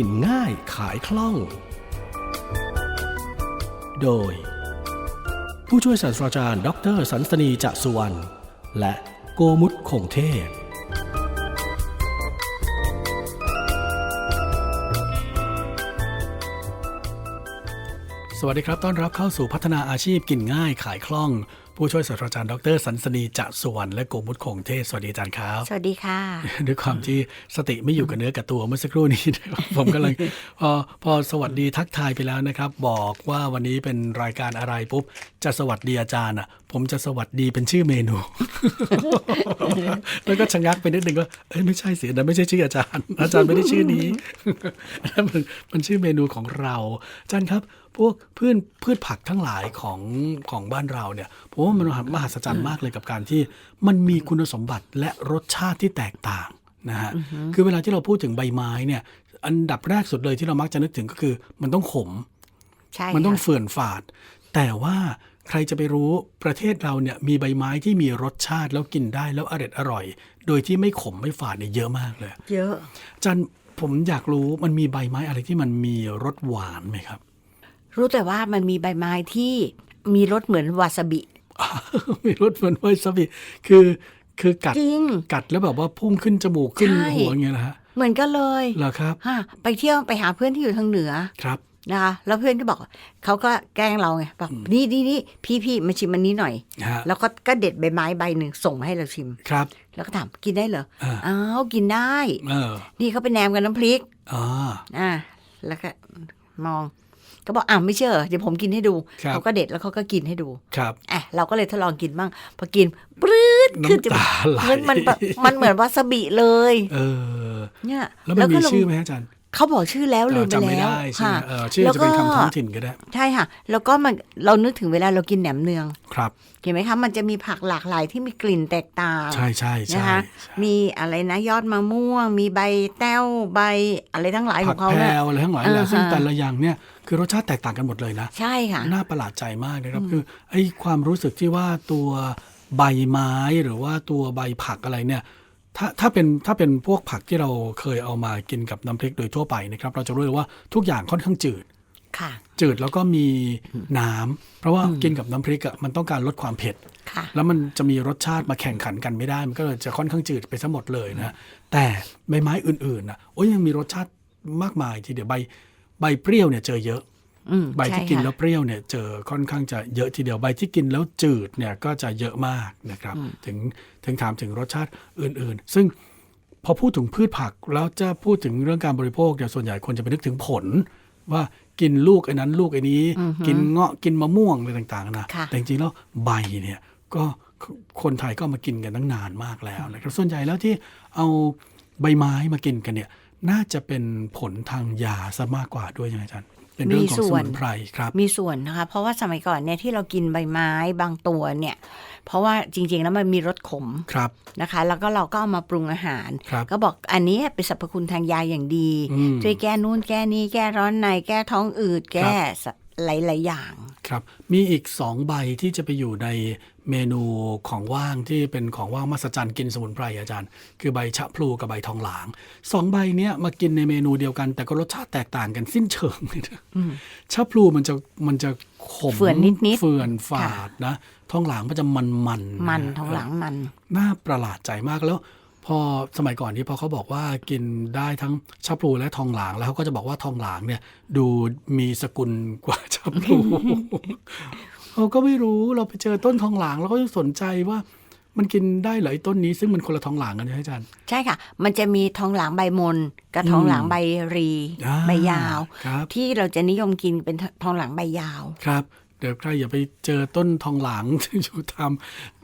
กินง่ายขายคล่อง โดย ผู้ช่วยศาสตราจารย์ดออเตอร์สันสนีจะสุวรรณและโกมุตคงเทพสวัสดีครับ ต้อนรับเข้าสู่พัฒนาอาชีพกินง่ายขายคล่อง ผู้ช่วยศาสตราจารย์ดรสันสนีจะสุวรรณและโกมุตคงเทพสวัสดีอาจารย์ครับ สวัสดีค่ะ ด้วยความที่สติไม่อยู่กับเนื้อกับตัวเมื่อสักครู่นี้นะครับผมก็เลยพอพอสวัสดีทักทายไปแล้วนะครับ บอกว่าวันนี้เป็นรายการอะไรปุ๊บ จะสวัสดีอาจารย์อะ ผมจะสวัสดีเป็นชื่อเมนู แล้วก็ชะงักไปนิดนึงว่าเอ้ยไม่ใช่สินะไม่ใช่ชื่ออาจารย์ อาจารย์ไม่ได้ชื่อนี้นั่นมันมันชื่อเมนูของเราอาจารย์ครับ พวกพืชพืชผักทั้งหลายของของบ้านเราเนี่ยผมว่ามันมหัศจรรย์มากเลยกับการที่มันมีคุณสมบัติและรสชาติที่แตกต่างนะฮะคือเวลาที่เราพูดถึงใบไม้เนี่ย อันดับแรกสุดเลยที่เรามักจะนึกถึงก็คือมันต้องขมใช่มันต้องค่ะเฟื่อนฝาด แต่ว่าใครจะไปรู้ประเทศเราเนี่ยมีใบไม้ที่มีรสชาติแล้วกินได้แล้วอร่อยอร่อย โดยที่ไม่ขมไม่ฝาดเนี่ยเยอะมากเลย เยอะอาจันผมอยากรู้มันมีใบไม้อะไรที่มันมีรสหวานไหมครับ รู้แต่ว่ามันมีใบไม้ที่มีรสเหมือนวาซาบิ มีรสเหมือนไวซาบิ คือคือกัดจริง กัดแล้วแบบว่าพุ่งขึ้นจมูกขึ้นใช่ หัวอย่างเงี้ยนะฮะเหมือนกันเลยเหรอครับฮะไปเที่ยวไปหาเพื่อนที่อยู่ทางเหนือครับ นะคะแล้วเพื่อนก็บอกเขาก็แกล้งเราไงบอกนี่นี่นี่พี่พี่มาชิมอันนี้หน่อย ฮะแล้วก็ก็เด็ดใบไม้ใบหนึ่งส่งมาให้เราชิม ครับ แล้วก็ถามกินได้เหรออ่า อ้าวกินได้ เออนี่เขาไปแนมกันน้ำพริก อ่า อ่า แล้วก็มอง ก็บอกอ่าไม่เชื่อเดี๋ยวผมกินให้ดูครับเขาก็เด็ดแล้วเขาก็กินให้ดูครับอะเราก็เลยทดลองกินบ้างพอกินปรื๊ดขึ้นจน้ำมูตากไหลมันมันแบบมันเหมือนวาซาบิเลย เออเนี่ยแล้วมันมีก็ลงชื่อไหมอาจารย์ เขาบอกชื่อแล้วลืมไปจำไม่แล้วได้ใช่ไหค่ะมเออชื่อจะเป็นคำท้องถิ่นก็ได้ ใช่ค่ะ แล้วก็มันเรานึกถึงเวลาเรากินแหนมเนืองครับเห็นไหมคะมันจะมีผักหลากหลายที่มีกลิ่นแตกต่าง ใช่ใช่นะใช่คะมีอะไรนะยอดมะม่วง มีใบแต้วใบอะไรทั้งหลายขผัอกงเขาแพรเนี่ยวอะไรทั้งหลายแหอ่าละซึ่งฮะแต่ละอย่างเนี่ยคือรสชาติแตกต่างกันหมดเลยนะใช่ค่ะน่าประหลาดใจมากนะครับคือไอ้ความรู้สึกที่ว่าตัวใบไม้หรือว่าตัวใบผักอะไรเนี่ย ถ้าถ้าเป็นถ้าเป็นพวกผักที่เราเคยเอามากินกับน้ำพริกโดยทั่วไปนะครับ เราจะรู้เลยว่าทุกอย่างค่อนข้างจืดค่ะจืดแล้วก็มีน้ำเพราะว่ากินกับน้ำพริกอะมันต้องการลดความเผ็ดค่ะแล้วมันจะมีรสชาติมาแข่งขันกันไม่ได้ มันก็เลยจะค่อนข้างจืดไปซะหมดเลยนะแต่ใบไม้อื่นๆนะโอ้ยยังมีรสชาติมากมายทีเดียวใบใบเปรี้ยวเนี่ยเจอเยอะอืม ใบที่ช่กินค่ะแล้วเปรี้ยวเนี่ยเจอค่อนข้างจะเยอะทีเดียวใบที่กินแล้วจืดเนี่ยก็จะเยอะมากนะครับ ถึงถึงถามถึงรสชาติอื่น ๆ ซึ่งพอพูดถึงพืชผักแล้วจะพูดถึงเรื่องการบริโภคเนี่ยส่วนใหญ่คนจะไปนึกถึงผลว่ากินลูกไอ้นั้นลูกไอ้นี้ กินเงาะกินมะม่วงอะไรต่างๆนะค่ะแต่จริงๆแล้วใบเนี่ยก็คนไทยก็เอามากินกันตั้งนานมากแล้วนะครับส่วนใหญ่แล้วที่เอาใบไม้มากินกันเนี่ยน่าจะเป็นผลทางยาซะมากกว่าด้วยใช่ไหมอาจารย์ เป็นเรื่องของมีส่สวนมุนไพรครับ มีส่วนนะคะ เพราะว่าสมัยก่อนเนี่ยที่เรากินใบไม้บางตัวเนี่ย เพราะว่าจริง ๆ แล้วมันมีรสขมครับนะคะ แล้วก็เราก็เอามาปรุงอาหารครับก็บอกอันนี้เป็นสรรพคุณทางยาอย่างดีอืมช่วยแก้นู่นแก้นี่แก้ร้อนในแก้ท้องอืดแก้ หลาย ๆ อย่าง ครับ มีอีกสองใบที่จะไปอยู่ในเมนูของว่างที่เป็นของว่างมหัศจรรย์กินสมุนไพรอาจารย์ คือใบชะพลูกับใบทองหลางสองใบเนี้ยมากินในเมนูเดียวกันแต่ก็รสชาติแตกต่างกันสิ้นเชิงเลยนะชะพลูมันจะมันจะขมเฟื่อนนิดๆเฟื่อนฝาดนะทองหลางมันจะมันมันๆมันะท้องหลังมัน น่าประหลาดใจมากแล้ว พอสมัยก่อนที่พอเขาบอกว่ากินได้ทั้งชะพลูและทองหลางแล้วเขาก็จะบอกว่าทองหลางเนี่ย ดูมีสกุลกว่าชะพลูเราก็ไม่รู้เราไปเจอต้นทองหลางเราก็ยังสนใจว่ามันกินได้เหรอไอ้ต้นนี้ซึ่งมันคนละทองหลางกันใช่ไหมอาจารย์ใช่ค่ะ มันจะมีทองหลางใบมนกับทองหลางใบรีอ่าใบยาวครับที่เราจะนิยมกินเป็นทองหลางใบยาวครับ เดี๋ยวใครอย่าไปเจอต้นทองหลางที่อยู่ตามเอ่อ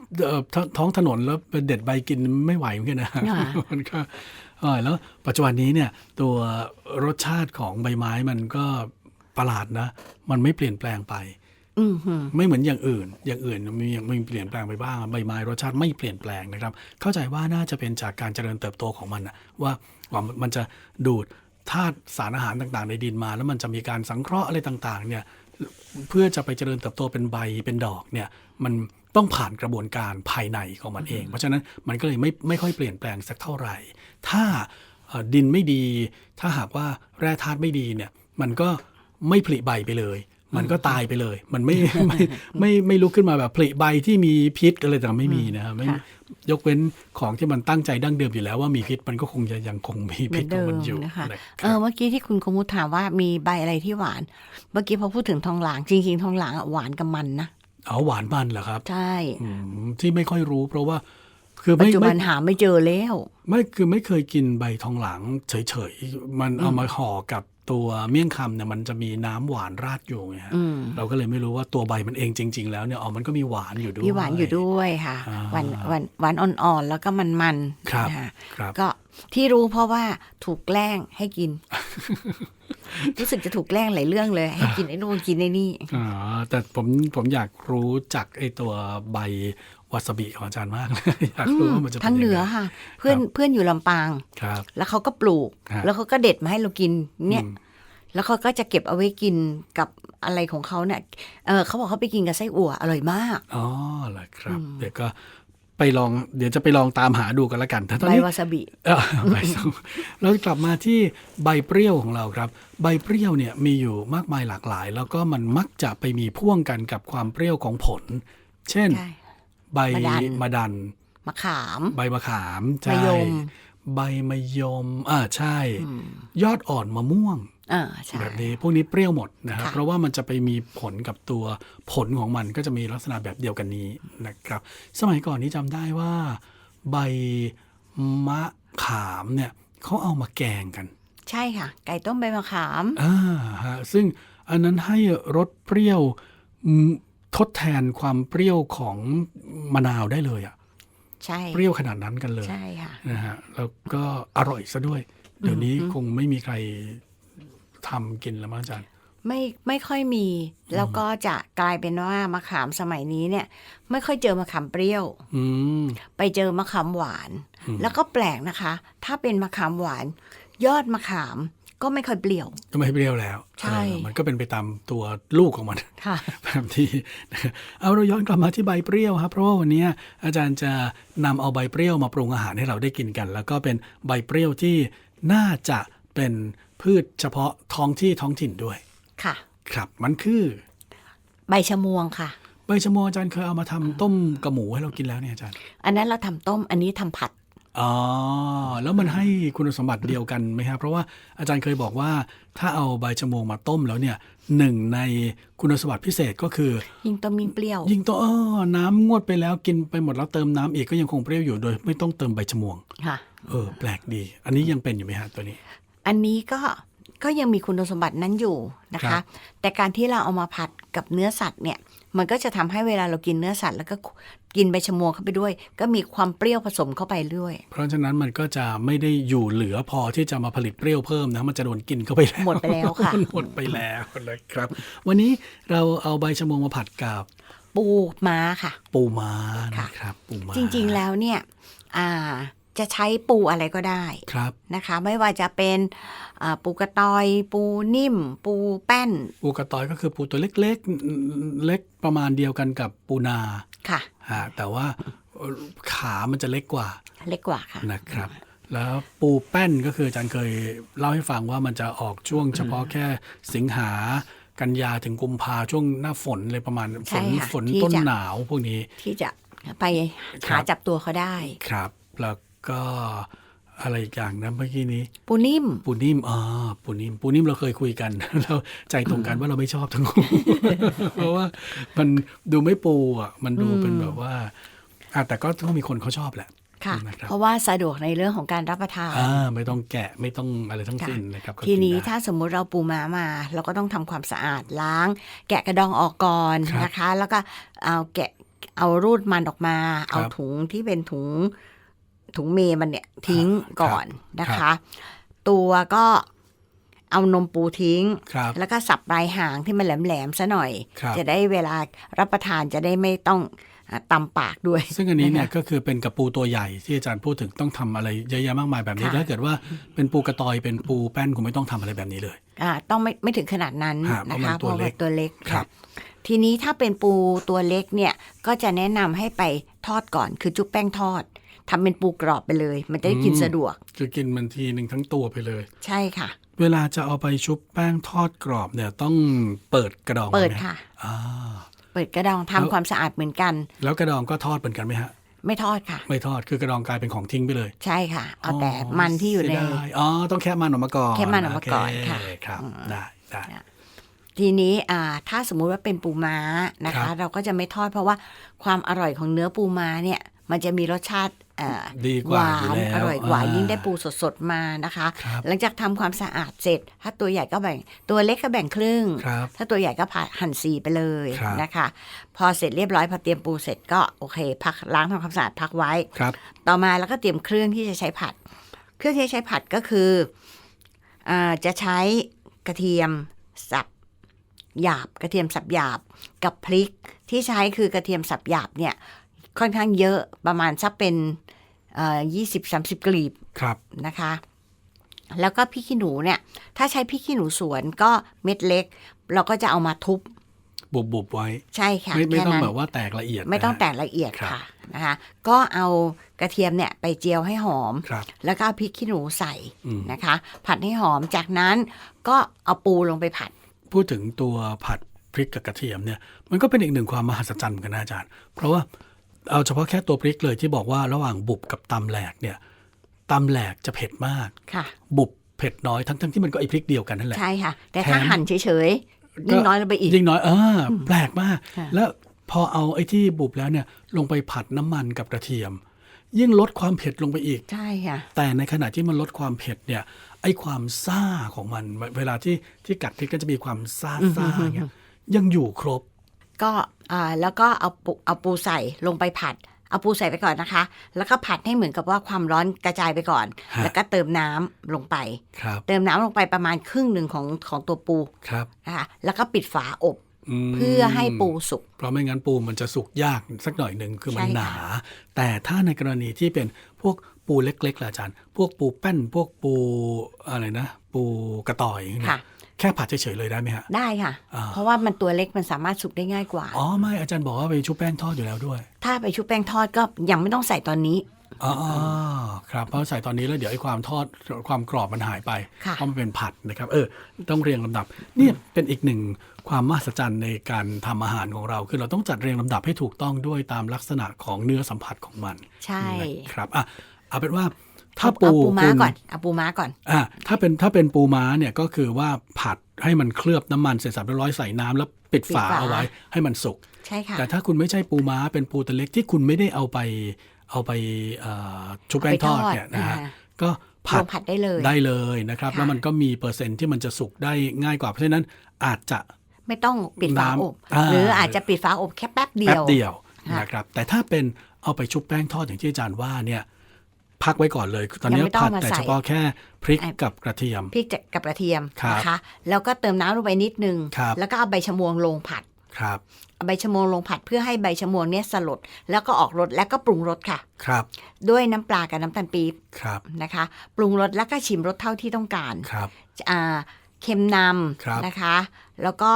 ท้องท้องถนนแล้วไปเด็ดใบกินไม่ไหวเหมือนกันนะค่ะมันก็เออแล้วปัจจุบันนี้เนี่ยตัวรสชาติของใบไม้มันก็ประหลาดนะ มันไม่เปลี่ยนแปลงไปอือหือไม่เหมือนอย่างอื่น อย่างอื่นมีมีเปลี่ยนแปลงไปบ้างใบไม้รสชาติไม่เปลี่ยนแปลงนะครับ เข้าใจว่าน่าจะเป็นจากการเจริญเติบโตของมันนะว่าว่ามันจะดูดธาตุสารอาหารต่าง ๆ ในดินมา แล้วมันจะมีการสังเคราะห์อะไรต่าง ๆ เนี่ย เพื่อจะไปเจริญเติบโตเป็นใบเป็นดอกเนี่ย มัน ต้องผ่านกระบวนการภายในของมันเอง เพราะฉะนั้นมันก็เลยไม่ไม่ค่อยเปลี่ยนแปลงสักเท่าไหร่ ถ้าเอ่อดินไม่ดี ถ้าหากว่าแร่ธาตุไม่ดีเนี่ยมันก็ไม่ผลิใบไปเลย มันก็ตายไปเลย มันไม่ไม่ไม่ไม่ลุกขึ้นมาแบบผลิใบที่มีพิษอะไรต่างๆไม่มีนะครับไม่ค่ะยกเว้นของที่มันตั้งใจดั้งเดิมอยู่แล้วว่ามีพิษมันก็คงจะยังคงมีเหมืพิอษนขอเดิงมมันอยู่นะคะนะคเอรัอบเมื่อกี้ที่คุณคมุทถามว่ามีใบอะไรที่หวาน เมื่อกี้พอพูดถึงทองหลางจริงๆทองหลางอะหวานกับมันนะ เอาหวานมันเหรอครับ ใช่อืมที่ไม่ค่อยรู้ เพราะว่า คือปัจไม่จุบัไม่นหาไม่เจอแล้ว ไม่คือไม่เคยกินใบทองหลางเฉยๆ มันเอามาห่อกับตัวเมี่ยงคำเนี่ยมันจะมีน้ำหวานราดอยู่ไงฮะอืม เราก็เลยไม่รู้ว่าตัวใบมันเองจริง ๆ แล้วเนี่ยอ๋อมันก็มีหวานอยู่ด้วย มีหวานอยู่ด้วยค่ะอ่าหวานหวานหวานอ่อนๆ แล้วก็มันๆครับนะคะครับ ก็ที่รู้เพราะว่าถูกแกล้งให้กิน รู้สึกจะถูกแกล้งหลายเรื่องเลย ให้กินไอ้นู่นกินไอ้นี่อ๋อแต่ผมผมอยากรู้จักไอ้ตัวใบวาซาบิของอาจารย์มากเลยอยากรู้ว่ามันจะป็ทั้งเหนือยังไค่ะ เพื่อนเพื่อนอยู่ลำปางครับ แล้วเขาก็ปลูกฮะแล้วเขาก็เด็ดมาให้เรากินเนี่ยอืมแล้วเขาก็จะเก็บเอาไว้กินกับอะไรของเขาเนี่ยเออเขาบอกเขาไปกินกับไส้อั่วอร่อยมาก อ๋อเหรอครับ เดี๋ยวก็ ไปลอง เดี๋ยวจะไปลองตามหาดูกันละกันแต่ตอนใบนี้วาซาบิเอ่อใบส้มเรากลับมาที่ใบเปรี้ยวของเราครับ ใบเปรี้ยวเนี่ยมีอยู่มากมายหลากหลาย แล้วก็มันมักจะไปมีพ่วงกันกับความเปรี้ยวของผล เช่น ใช่ ใบมะดัน มะดัน มะขาม ใบมะขามใช่มะยม ใบมะยมอ่าใช่ ยอดอ่อนมะม่วงอ่าใช่ แบบนี้พวกนี้เปรี้ยวหมดนะครับค่ะเพราะว่ามันจะไปมีผลกับตัวผลของมันก็จะมีลักษณะแบบเดียวกันนี้นะครับ สมัยก่อนนี้จำได้ว่า ใบมะขามเนี่ยเขาเอามาแกงกัน ใช่ค่ะ ไก่ต้มใบมะขามอ่าฮะซึ่งอันนั้นให้รสเปรี้ยวอืมทดแทนความเปรี้ยวของมะนาวได้เลยอะใช่เปรี้ยวขนาดนั้นกันเลยใช่ค่ะนะฮะแล้วก็อร่อยซะด้วย เดี๋ยวนี้คงไม่มีใคร ทำกินแล้วมั้งอาจารย์ ไม่ไม่ค่อยมี แล้วก็จะกลายเป็นว่ามะขามสมัยนี้เนี่ย ไม่ค่อยเจอมะขามเปรี้ยวอืมไปเจอมะขามหวาน แล้วก็แปลกนะคะ ถ้าเป็นมะขามหวาน ยอดมะขามก็ไม่ค่อยเปรี้ยว ก็ไม่เปรี้ยวแล้ว ใช่เออมันก็เป็นไปตามตัวลูกของมันค่ะแบบที่เอาเราย้อนกลับมาที่ใบเปรี้ยวครับเพราะว่าวันนี้อาจารย์จะนำเอาใบเปรี้ยวมาปรุงอาหารให้เราได้กินกัน แล้วก็เป็นใบเปรี้ยวที่น่าจะเป็น พืชเฉพาะท้องที่ท้องถิ่นด้วย ค่ะ ครับ มันคือ ใบชะมวงค่ะ ใบชะโมอาจารย์เคยเอามาทำต้มกระหมูให้เรากินแล้วเนี่ยอาจารย์ อันนั้นเราทำต้มอันนี้ทำผัด อ๋อ แล้วมันให้คุณสมบัติเดียวกันไหมครับเพราะว่าอาจารย์เคยบอกว่าถ้าเอาใบชะโมงมาต้มแล้วเนี่ยหนึ่งในคุณสมบัติพิเศษก็คือ ยิ่งต้มยิ่งเปรี้ยว ยิ่งตัวเออน้ำงวดไปแล้วกินไปหมดแล้วเติมน้ำอีกก็ยังคงเปรี้ยวอยู่โดย ไม่ต้องเติมใบชะมวง ค่ะ เออ แปลกดี อันนี้ยังเป็นอยู่ไหมฮะตัวนี้ อันนี้ก็ก็ยังมีคุณสมบัตินั้นอยู่นะครัคะ บ แต่การที่เราเอามาผัดกับเนื้อสัตว์เนี่ย มันก็จะทำให้เวลาเรากินเนื้อสัตว์ แล้วก็กินใบชะมวงเข้าไปด้วย ก็มีความเปรี้ยวผสมเข้าไปด้วย เพราะฉะนั้นมันก็จะไม่ได้อยู่เหลือพอที่จะมาผลิตเปรี้ยวเพิ่มนะ มันจะโดนกินเข้าไปแล้วหมดไปแล้วค่ะ มันหมดไปแล้วนะครับ วันนี้เราเอาใบชะมวงมาผัดกับปูม้าค่ะ ปูม้าค่ะ นะครับ ปูม้าจริงๆแล้วเนี่ยอ่า จะใช้ปูอะไรก็ได้ครับนะคะ ไม่ว่าจะเป็นอ่าปูกระตอย ปูนิ่ม ปูแป้น ปูกระตอยก็คือปูตัวเล็กๆเล็กประมาณเดียวกันกับปูนาค่ะฮะแต่ว่าเอ่อขามันจะเล็กกว่า เล็กกว่าค่ะนะครับ แล้วปูแป้นก็คืออาจารย์เคยเล่าให้ฟังว่ามันจะออกช่วงเฉพาะแค่สิงหากันยาถึงกุมภาช่วงหน้าฝนเลยประมาณใช่ฝนค่ะฝนที่ต้นจะหนาวพวกนี้ที่จะไปครัหาบจับตัวเขาได้ครับ แล้ว ก็อะไรอีกอย่างนะเมื่อกี้นี้ ปูนิ่ม ปูนิ่มอ๋อปูนิ่มปูนิ่มเราเคยคุยกัน เราใจตรงกันว่าเราไม่ชอบทั้งคู่เพราะว่ามันดูไม่ปูอะ มันดูเป็นแบบว่าอะแต่ก็ต้องมีคนเขาชอบแหละค่ะนะครับเพราะว่าสะดวกในเรื่องของการรับประทานอ่าไม่ต้องแกะไม่ต้องอะไรทั้งสิ้นนะครับก็ทีนี้กิได้ถ้าสมมุติเราปูม้ามา เราก็ต้องทำความสะอาดล้าง แกะกระดองออกก่อนครับนะคะ แล้วก็เอาแกะเอารูดมันออกมาครับเอาถุงที่เป็นถุง ถุงเมมันเนี่ยทิ้งก่อนนะครัคะบตัวก็เอานมปูทิ้งครับแล้วก็สับปลายหางที่มันแหลมๆซะหน่อยครับจะได้เวลารับประทานจะได้ไม่ต้องอ่าตำปากด้วย ซึ่งอันนี้เนี่ยะคะก็คือเป็นกระปูตัวใหญ่ที่อาจารย์พูดถึงต้องทำอะไรเยอะแยะมากมายแบบนี้ค่ะถ้าเกิดว่าเป็นปูกระตอยเป็นปูแป้นคงไม่ต้องทำอะไรแบบนี้เลยอ่าต้องไม่ไม่ถึงขนาดนั้นฮะเพนะราะมันคะตัวเล็กพราะาตัวเล็กครับ ทีนี้ถ้าเป็นปูตัวเล็กเนี่ยก็จะแนะนำให้ไปทอดก่อนคือจุ๊บแป้งทอด ทำเป็นปูกรอบไปเลย มันจะได้กินอืมสะดวก คือกินมันทีหนึ่งทั้งตัวไปเลย ใช่ค่ะ เวลาจะเอาไปชุบแป้งทอดกรอบเนี่ยต้องเปิดกระดองเปิดไหมค่ะอ่าเปิดกระดองทำแล้วความสะอาดเหมือนกัน แล้วกระดองก็ทอดเหมือนกันไหมฮะไม่ทอดค่ะ ไม่ทอดคือกระดองกลายเป็นของทิ้งไปเลย ใช่ค่ะ เอาแต่มันที่อยู่ในเสีดาอ๋อต้องแค่มันออกมาก่อนแค่มันออกมาก่อนโเค่ะครับได้ได้ทีนี้อ่าถ้าสมมุติว่าเป็นปูม้านะครัคะบเราก็จะไม่ทอดเพราะว่าความอร่อยของเนื้อปูม้าเนี่ย มันจะมีรสชาติเอ่อดีก หว่าานวอยู่แล้วอร่อยกว่าอ่ายิ่ยิ่งได้ปูสดๆมานะคะครับหลังจากทำความสะอาดเสร็จ ถ้าตัวใหญ่ก็แบ่งตัวเล็กก็แบ่งครึ่งครับถ้าตัวใหญ่ก็ผ่าหั่นสีไปเลยครับนะคะ พอเสร็จเรียบร้อยพอเตรียมปูเสร็จก็โอเค พักล้างทำความสะอาดพักไว้ครับต่อมาแล้วก็เตรียมเครื่องที่จะใช้ผัด เครื่องที่จะใช้ผัดก็คืออาจะใช้กระเทียมสับหยาบกระเทียมสับหยาบกับพริกที่ใช้คือกระเทียมสับหยาบเนี่ยค่อนข้างเยอะประมาณสักเป็น ยี่สิบสามสิบกลีบครับนะคะ แล้วก็พริกขี้หนูเนี่ย ถ้าใช้พริกขี้หนูสวนก็เม็ดเล็ก เราก็จะเอามาทุบบุบบุบๆไว้ ใช่ค่ะไม่ไม่แค่ต้องนั้นแบบว่าแตกละเอียด ไม่ต้องนะแตกละเอียดครับค่ะนะคะก็เอากระเทียมเนี่ยไปเจียวให้หอมครับแล้วก็เอาพริกขี้หนูใส่อืมนะคะ ผัดให้หอมจากนั้นก็เอาปูลงไปผัด พูดถึงตัวผัดพริกกับกระเทียมเนี่ย มันก็เป็นอีกหนึ่งความมหัศจรรย์เหมือนกันนะอาจารย์ เพราะว่า เอาเฉพาะแค่ตัวพริกเลยที่บอกว่าระหว่างบุบกับตำแหลกเนี่ยตำแหลกจะเผ็ดมาก ค่ะ บุบเผ็ดน้อยทั้งทั้งที่มันก็ไอพริกเดียวกันนั่นแหละ ใช่ค่ะ แต่แถมถ้าหั่นเฉยๆยิ่งน้อยลงไปอีก ยิ่งน้อยเอออแปลกมาก ค่ะแล้วพอเอาไอ้ที่บุบแล้วเนี่ยลงไปผัดน้ำมันกับกระเทียม ยิ่งลดความเผ็ดลงไปอีก ใช่ค่ะ แต่ในขณะที่มันลดความเผ็ดเนี่ยไอ้ความซ่าของมันเวลาที่ที่กัดพริกก็จะมีความซ่าซ่าอย่างเงี้ยยังอยู่ครบ ก็อ่าแล้วก็เอาปูเอาปูใส่ลงไปผัด เอาปูใส่ไปก่อนนะคะ แล้วก็ผัดให้เหมือนกับว่าความร้อนกระจายไปก่อนฮะแล้วก็เติมน้ำลงไปครับเติมน้ำลงไปประมาณครึ่งหนึ่งของของตัวปูครับนะคะแล้วก็ปิดฝาอบมเพื่อให้ปูสุก เพราะไม่งั้นปูมันจะสุกยากสักหน่อยหนึ่งคือมันใช่ค่ะหนา แต่ถ้าในกรณีที่เป็นพวกปูเล็กๆล่ะอาจารย์ พวกปูแป้นพวกปูอะไรนะ ปูกระต่อยอย่างเงี้ค่ะย แค่ผัดเฉยๆเลยได้ไหมฮะ ได้ค่ะ อ่า เพราะว่ามันตัวเล็กมันสามารถสุกได้ง่ายกว่า อ๋อไม่อาจารย์บอกว่าไปชุบแป้งทอดอยู่แล้วด้วยถ้าไปชุบแป้งทอดก็ยังไม่ต้องใส่ตอนนี้ อ๋อครับเพราะใส่ตอนนี้แล้วเดี๋ยวไอ้ความทอดความกรอบมันหายไปค่ะ เพราะมันเป็นผัดนะครับ เออ ต้องเรียงลำดับนี่เป็นอีกหนึ่งความมหัศจรรย์ในการทำอาหารของเรา คือเราต้องจัดเรียงลำดับให้ถูกต้องด้วยตามลักษณะของเนื้อสัมผัสของมัน ใช่ นะครับอะเอาเป็นว่า ถ้าเอาปูเอาปูม้าคุณก่อนเอาปูม้าก่อนอะถ้าเป็นถ้าเป็นปูม้าเนี่ยก็คือว่าผัดให้มันเคลือบน้ำมันเสร็จสับเรียบร้อยใส่น้ำแล้วปิดฝาปิดฝาเอาไว้ให้มันสุกใช่ค่ะแต่ถ้าคุณไม่ใช่ปูม้าเป็นปูตัวเล็กที่คุณไม่ได้เอาไปเอาไปเอ่อชุบแป้งทอดเนี่ยนะฮะอ่าก็ลผัดงผัดได้เลยได้เลยนะครับค่ะแล้วมันก็มีเปอร์เซ็นต์ที่มันจะสุกได้ง่ายกว่าเพราะฉะนั้นอาจจะไม่ต้องปิดฝาน้ำอบอ่าหรืออาจจะปิดฝาอบแค่แป๊บเดีแป๊ยวบเดียวค่ะนะครับแต่ถ้าเป็นเอาไปชุบแป้งทอดอย่างที่อาจารย์ว่าเนี่ย พักไว้ก่อนเลย ตอนนี้ยังไม่ต้องผัดมาแต่ใส่เฉพาะแค่พริกไอ้กับกระเทียม พริกกับกระเทียมครับนะคะ แล้วก็เติมน้ำลงไปนิดนึงครับแล้วก็เอาใบชะมวงลงผัดครับเอาใบชะมวงลงผัดเพื่อให้ใบชะมวงเนี่ยสลด แล้วก็ออกรสแล้วก็ปรุงรสค่ะ ครับ ด้วยน้ำปลากับน้ำตาลปี๊บครับนะคะ ปรุงรสแล้วก็ชิมรสเท่าที่ต้องการครับอ่าเค็มนครับำนะคะ แล้วก็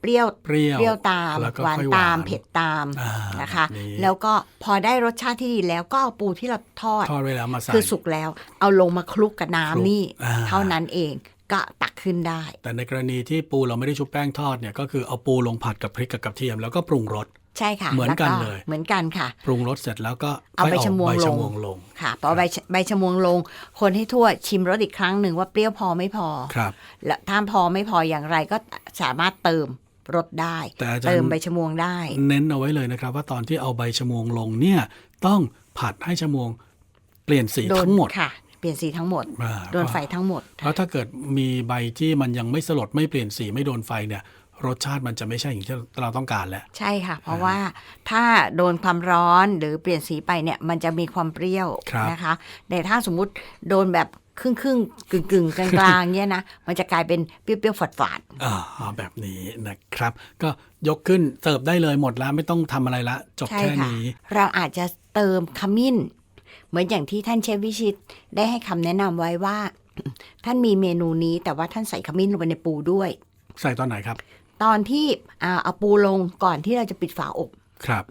เปรี้ยวเปรี้ยวเปรี้ยวตามแล้วก็หวานค่อยตามหวานเผ็ดตามอ่านะคะแบบนี้แล้วก็พอได้รสชาติที่ดีแล้วก็เอาปูที่เราทอดทอดไว้แล้วมาใส่คือสุกแล้ว เอาลงมาคลุกกับคลุกน้ำนี่อ่าเท่านั้นเองก็ตักขึ้นได้ แต่ในกรณีที่ปูเราไม่ได้ชุบแป้งทอดเนี่ยก็คือเอาปูลงผัดกับพริกกับกระเทียมแล้วก็ปรุงรสใช่ค่ะเหมือนกันแวเลย เหมือนกันค่ะ ปรุงรสเสร็จแล้วก็เอาค่ยใบชะมวงใบลชะงมวงลงค่ะพอใบใบชะมวงลง คนให้ทั่วชิมรสอีกครั้งหนึ่งว่าเปรี้ยวพอไม่พอครับ และถ้าพอไม่พออย่างไรก็สามารถเติม รสได้แต่อาจารเติมย์ใบชะมวงได้ เน้นเอาไว้เลยนะครับ ว่าตอนที่เอาใบชะมวงลงเนี่ยต้องผัดให้ชะมวงเปลี่ยนสีโดนทั้งหมดค่ะเปลี่ยนสีทั้งหมดอ่าโดนไฟทั้งหมด เพราะถ้าเกิดมีใบที่มันยังไม่สลดไม่เปลี่ยนสีไม่โดนไฟเนี่ย รสชาติมันจะไม่ใช่อย่างที่เราต้องการแล้ว ใช่ค่ะ เพราะว่าถ้าโดนความร้อนหรือเปลี่ยนสีไปเนี่ยมันจะมีความเปรี้ยวครับนะคะ แต่ถ้าสมมุติโดนแบบ ครึ่งครึ่งกึ่งกึ่งๆกลางๆเนี่ยนะ มันจะกลายเป็นเปรี้ยวๆฝาดฝาดอ่าแบบนี้นะครับ ก็ยกขึ้นเสิร์ฟได้เลยหมดแล้วไม่ต้องทำอะไรละ จบๆใช่แค่ค่ะนี้ เราอาจจะเติมขมิ้น เหมือนอย่างที่ท่านเชฟวิชิตได้ให้คำแนะนำไว้ว่า ท่านมีเมนูนี้แต่ว่าท่านใส่ขมิ้นลงไปในปูด้วย ใส่ตอนไหนครับ ตอนที่อ่าเอาปูลงก่อนที่เราจะปิดฝาอบครับ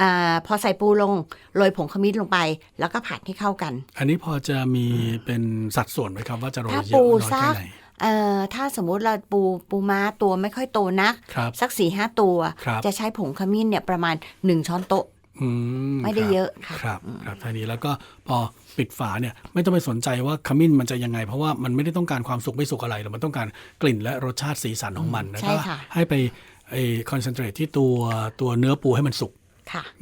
อาพอใส่ปูลงโรยผงขมิ้นลงไป แล้วก็ผัดให้เข้ากัน อันนี้พอจะมีเป็นสัดส่วนไหมครับว่าจะโรยถ้าเยอะปูน้อยซัแค่กไหนเอ่อถ้าสมมุติเราปูปูม้าตัวไม่ค่อยโตนักครับสักสี่ห้าตัวครับจะใช้ผงขมิ้นเนี่ยประมาณหนึ่งช้อนโต๊ะอืมไม่ได้ครับเยอะค่ะครับครับท่านี้แล้วก็พอปิดฝาเนี่ยไม่ต้องไปสนใจว่าขมิ้นมันจะยังไง เพราะว่ามันไม่ได้ต้องการความสุกไม่สุกอะไรหรอกมันต้องการกลิ่นและรสชาติสีสันของมันนะใช่ก็ค่ะให้ไปไอคอนเซนเทรตที่ตัวตัวเนื้อปูให้มันสุกค่ะ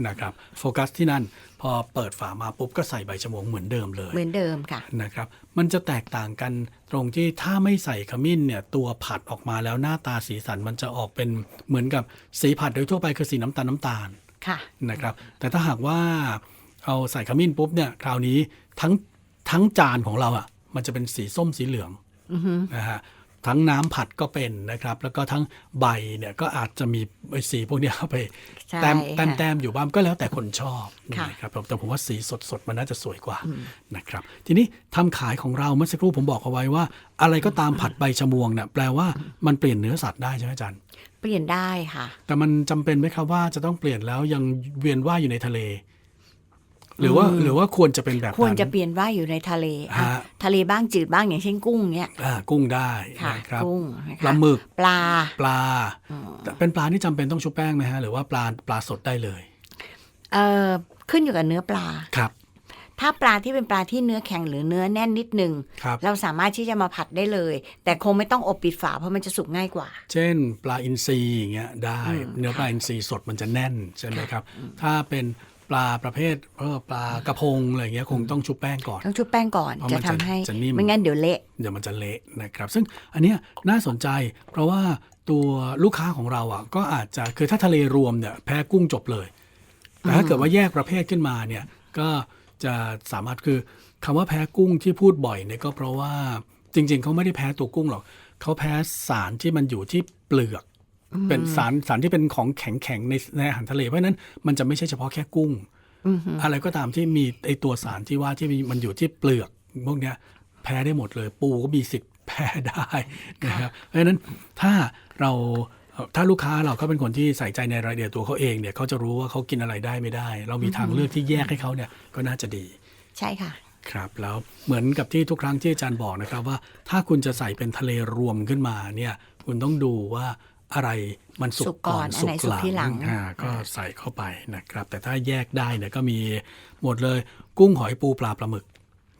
นะครับโฟกัสที่นั่นพอเปิดฝามาปุ๊บก็ใส่ใบชะมวงเหมือนเดิมเลย เหมือนเดิมค่ะนะครับ มันจะแตกต่างกันตรงที่ถ้าไม่ใส่ขมิ้นเนี่ยตัวผัดออกมาแล้วหน้าตาสีสันมันจะออกเป็นเหมือนกับสีผัดโดยทั่วไปคือสีน้ำตาลน้ำตาลค่ะนะครับ แต่ถ้าหากว่าเอาใส่ขมิ้นปุ๊บเนี่ยคราวนี้ทั้งทั้งจานของเราอะ มันจะเป็นสีส้มสีเหลืองนะฮะ ทั้งน้ำผัดก็เป็นนะครับ แล้วก็ทั้งใบเนี่ยก็อาจจะมีไอ้สีพวกเนี้ยเข้าไปใช่แต้มค่ะแต้มแต้มอยู่บ้างก็แล้วแต่คนชอบค่ะนะครับแต่ผมว่าสีสดสดๆมันน่าจะสวยกว่านะครับ ทีนี้ทำขายของเราเมื่อสักครู่ผมบอกเอาไว้ว่า อะไรก็ตามผัดใบชะมวงเนี่ยแปลว่ามันเปลี่ยนเนื้อสัตว์ได้ใช่ไหมอาจารย์เปลี่ยนได้ค่ะ แต่มันจำเป็นไหมครับว่าจะต้องเปลี่ยนแล้วยังเวียนว่ายอยู่ในทะเล หรือว่าหรือว่าควรจะเป็นแบบนั้นควรจะเปลี่ยนว่ายอยู่ในทะเลอะฮะทะเลบ้างจืดบ้างอย่างเช่นกุ้งเนี่ยอ่ากุ้งได้ค่ะนะครับกุ้งนะคะปลาหมึกปลาปลาแต่เป็นปลาที่จำเป็นต้องชุบแป้งไหมฮะหรือว่าปลาปลาสดได้เลยเอ่อขึ้นอยู่กับเนื้อปลาครับ ถ้าปลาที่เป็นปลาที่เนื้อแข็งหรือเนื้อแน่นนิดนึงครับเราสามารถที่จะมาผัดได้เลย แต่คงไม่ต้องอบปิดฝาเพราะมันจะสุกง่ายกว่า เช่น ปลาอินทรีอย่างเงี้ยได้ เนื้อปลาอินทรีสดมันจะแน่นใช่ไหมครับ ถ้าเป็นป ลาประเภทเออปลากระพงอะไรอย่างเงี้ยคงต้องชุบแป้งก่อนต้องชุบแป้งก่อนเพราะจะมันทำจะให้จะนิ่มไม่งั้นเดี๋ยวเละเดี๋ยวมันจะเละนะครับ ซึ่งอันเนี้ยน่าสนใจ เพราะว่าตัวลูกค้าของเราอะก็อาจจะคือถ้าทะเลรวมเนี่ยแพ้กุ้งจบเลยแต่ถ้าเกิดว่าแยกประเภทขึ้นมาเนี่ยก็จะสามารถคือคำว่าแพ้กุ้งที่พูดบ่อยเนี่ยก็เพราะว่าจริง ๆเขาไม่ได้แพ้ตัวกุ้งหรอกเขาแพ้สารที่มันอยู่ที่เปลือก เป็นสารสารที่เป็นของแข็งๆในในอาหารทะเลเพราะฉะนั้นมันจะไม่ใช่เฉพาะแค่กุ้งอะไรก็ตามที่มีไอตัวสารที่ว่าที่มันอยู่ที่เปลือกพวกเนี้ยแพ้ได้หมดเลย ปูก็มีสิทธิ์แพ้ได้นะครับเพราะฉะนั้นถ้าเราเอ่อถ้าลูกค้าเราเขาเป็นคนที่ใส่ใจในรายละเอียดตัวเขาเองเนี่ยเขาจะรู้ว่าเขากินอะไรได้ไม่ได้ เรามีทางเลือกที่แยกให้เขาเนี่ยก็น่าจะดี ใช่ค่ะครับแล้วเหมือนกับที่ทุกครั้งที่อาจารย์บอกนะครับว่า ถ้าคุณจะใส่เป็นทะเลรวมขึ้นมาเนี่ยคุณต้องดูว่า อะไรมันสุสุกกก่ก่ออนนอันไหนสุกที่หลังอ่าก็ใส่เข้าไปนะครับ แต่ถ้าแยกได้เนี่ยก็มีหมดเลย กุ้งหอยปูปลาปลาหมึก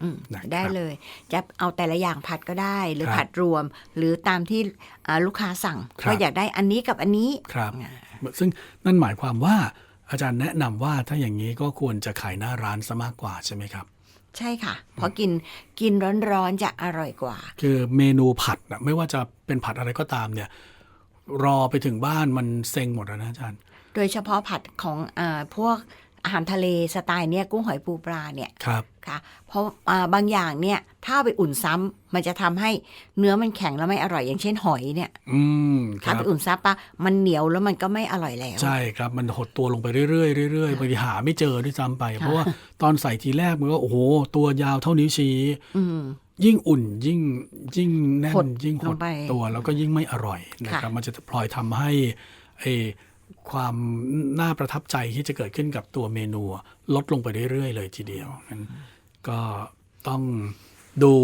อืมนะครับได้เลย จะเอาแต่ละอย่างผัดก็ได้ หรือครับผัดรวม หรือตามที่อ่าลูกค้าสั่งครับว่าอยากได้อันนี้กับอันนี้ครับซึ่งนั่นหมายความว่าอาจารย์แนะนำว่าถ้าอย่างนี้ก็ควรจะขายหน้าร้านซะมากกว่าใช่ไหมครับ ใช่ค่ะ เพราะกินกินร้อนๆจะอร่อยกว่า คือเมนูผัดนะไม่ว่าจะเป็นผัดอะไรก็ตามเนี่ย รอไปถึงบ้านมันเซ็งหมดแล้วนะอาจารย์ โดยเฉพาะผัดของอาพวกอาหารทะเลสไตล์เนี่ยกุ้งหอยปูปลาเนี่ยครับค่ะเพราะอ่าบางอย่างเนี่ยถ้าเอาไปอุ่นซ้ำมันจะทำให้เนื้อมันแข็งแล้วไม่อร่อยอย่างเช่นหอยเนี่ย อืมคถ้ารับไปอุ่นซ้ำปะมันเหนียวแล้วมันก็ไม่อร่อยแล้ว ใช่ครับมันหดตัวลงไปเรื่อยๆเรื่อยๆบางทีหาไม่เจอด้วยซ้ำไป เพราะว่าตอนใส่ทีแรกมันก็โอ้โห ตัวยาวเท่านิ้วชี้อืม ยิ่งอุ่นยิ่งยิ่งแน่หนดยิ่งหลดงไปตัว แล้วก็ยิ่งไม่อร่อยนะครับค่ะมันจะพลอยทำให้ไอความน่าประทับใจที่จะเกิดขึ้นกับตัวเมนูอะลดลงไปเรื่อยๆ เลยทีเดียวงั้นก็ต้องดู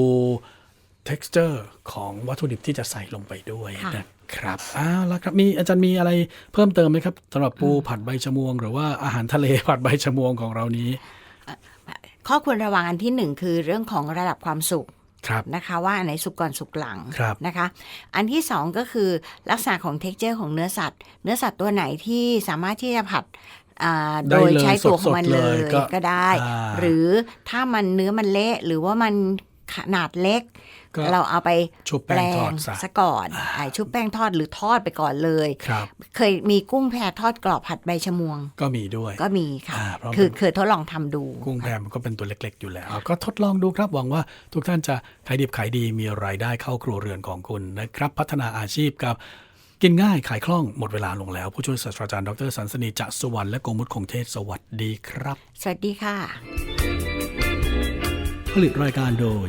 texture ของวัตถุดิบที่จะใส่ลงไปด้วยค่ะนะครับอ้าวแล้วครับมีอาจารย์มีอะไรเพิ่มเติมไหมครับสำหรับปูผัดใบชะมวง หรือว่าอาหารทะเลผัดใบชะมวงของเรานี้ ข้อควรระวังอันที่หนึ่งคือเรื่องของระดับความสุกครับ นะคะว่าอันไหนสุกก่อนสุกหลังครับนะคะ อันที่สองก็คือลักษณะของ t e x t อร์ของเนื้อสัตว์ เนื้อสัตว์ตัวไหนที่สามารถที่จะผัดอ่าได้โดยเลยใช้ตัวของมันสดๆเลเลยยก็ก็ได้อ่าหรือถ้ามันเนื้อมันเละหรือว่ามันขนาดเล็กก็ เราเอาไปชุบแป้งทอดซะซะก่อนอ่าชุบแป้งทอดหรือทอดไปก่อนเลยครับเคยมีกุ้งแพรทอดกรอบผัดใบชะมวง ก็มีด้วยก็มีค่ะอ่าเพราะคือมันเคยทดลองทำดู กุ้งแพมันก็เป็นตัวเล็ก ๆ อยู่แล้ว ก็ทดลองดูครับหวังว่าทุกท่านจะขายดิบขายดีมีรายได้เข้าครัวเรือนของคุณนะครับ พัฒนาอาชีพกับกินง่ายขายคล่องหมดเวลาลงแล้ว ผู้ช่วยศาสตราจารย์ดรสันสนีจะสุวรรณและโกมุตคงเทศสวัสดีครับ สวัสดีค่ะ ผลิตรายการโดย